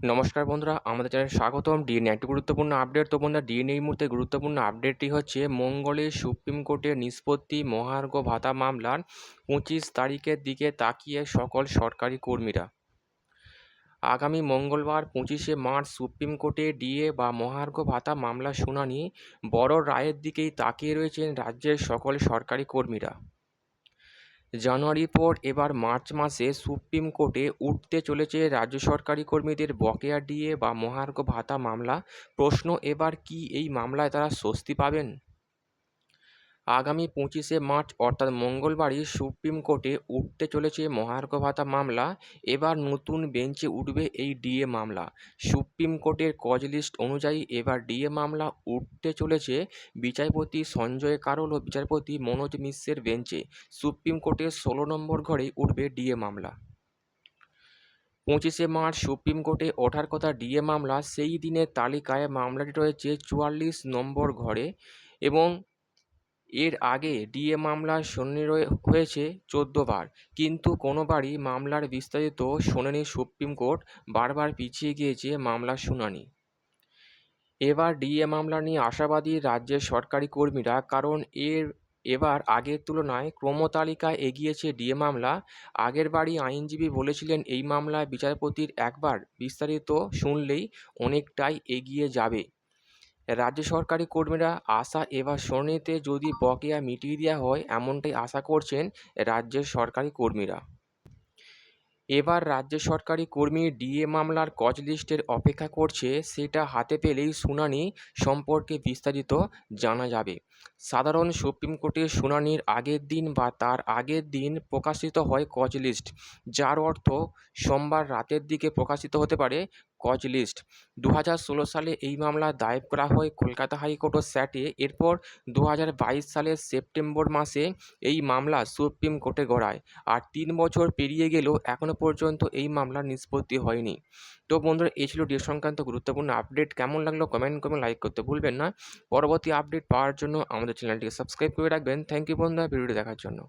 নমস্কার বন্ধুরা, আমাদের চ্যানেলে স্বাগতম। ডিএনএ একটি গুরুত্বপূর্ণ আপডেট তো বন্ধুরা ডিএনএ এই মুহূর্তে গুরুত্বপূর্ণ আপডেটটি হচ্ছে মঙ্গলে সুপ্রিম কোর্টের নিষ্পত্তি মহার্ঘ ভাতা মামলার পঁচিশ তারিখের দিকে তাকিয়ে সকল সরকারি কর্মীরা। আগামী মঙ্গলবার পঁচিশে মার্চ সুপ্রিম কোর্টে ডিএ বা মহার্ঘ ভাতা মামলা শুনানি বড় রায়ের দিকেই তাকিয়ে রয়েছেন রাজ্যের সকল সরকারি কর্মীরা। জানুয়ারির পর এবার মার্চ মাসে সুপ্রিম কোর্টে উঠতে চলেছে রাজ্য সরকারি কর্মীদের বকেয়া ডিএ বা মহার্ঘ ভাতা মামলা। প্রশ্ন, এবার কি এই মামলায় তারা স্বস্তি পাবেন? আগামী পঁচিশে মার্চ, অর্থাৎ মঙ্গলবারই সুপ্রিম কোর্টে উঠতে চলেছে মহার্ঘ ভাতা মামলা। এবার নতুন বেঞ্চে উঠবে এই ডিএ মামলা। সুপ্রিম কোর্টের কজ লিস্ট অনুযায়ী এবার ডিএ মামলা উঠতে চলেছে বিচারপতি সঞ্জয় কারোল ও বিচারপতি মনোজ মিশ্রের বেঞ্চে। সুপ্রিম কোর্টের ষোলো নম্বর ঘরেই উঠবে ডিএ মামলা। পঁচিশে মার্চ, সুপ্রিম কোর্টে ওঠার কথা ডিএ মামলা, সেই দিনের তালিকায় মামলাটি রয়েছে চুয়াল্লিশ নম্বর ঘরে এবং এর আগে ডিএ মামলার শুনানি হয়েছে চোদ্দ বার। কিন্তু কোনোবারই মামলার বিস্তারিত শোনেনি সুপ্রিম কোর্ট বারবার পিছিয়ে গিয়েছে মামলার শুনানি। এবার ডিএ মামলা নিয়ে আশাবাদী রাজ্যের সরকারি কর্মীরা, কারণ এর, এবার আগের তুলনায় ক্রমতালিকায় এগিয়েছে ডিএ মামলা। আগের বারই আইনজীবী বলেছিলেন, এই মামলায় বিচারপতির একবার বিস্তারিত শুনলেই অনেকটাই এগিয়ে যাবে। রাজ্য সরকারি কর্মীরা আশা এবার শুনানিতে যদি বকেয়া মিটিয়ে দেওয়া হয়, এমনটাই আশা করছেন রাজ্যের সরকারি কর্মীরা। এবার রাজ্য সরকারি কর্মী ডিএ মামলার কজ লিস্টের অপেক্ষা করছে, সেটা হাতে পেলেই শুনানি সম্পর্কে বিস্তারিত জানা যাবে। সাধারণ সুপ্রিম কোর্টের শুনানির আগের দিন বা তার আগের দিন প্রকাশিত হয় কজ লিস্ট, যার অর্থ সোমবার রাতের দিকে প্রকাশিত হতে পারে কজ লিস্ট। দু হাজার ষোলো সালে এই মামলা দায়ের করা হয় কলকাতা হাইকোর্ট ও স্যাটে। এরপর দু হাজার বাইশ সালের সেপ্টেম্বর মাসে এই মামলা সুপ্রিম কোর্টে গড়ায়। আর তিন বছর পেরিয়ে গেলেও এখনও পর্যন্ত এই মামলার নিষ্পত্তি হয়নি। তো বন্ধুরা, এই ছিল ডেট সংক্রান্ত গুরুত্বপূর্ণ আপডেট। কেমন লাগল কমেন্ট করে লাইক করতে ভুলবেন না। পরবর্তী আপডেট পাওয়ার জন্য আমাদের চ্যানেলটিকে সাবস্ক্রাইব করে রাখবেন। থ্যাংক ইউ বন্ধুরা, ভিডিওটি দেখার জন্য।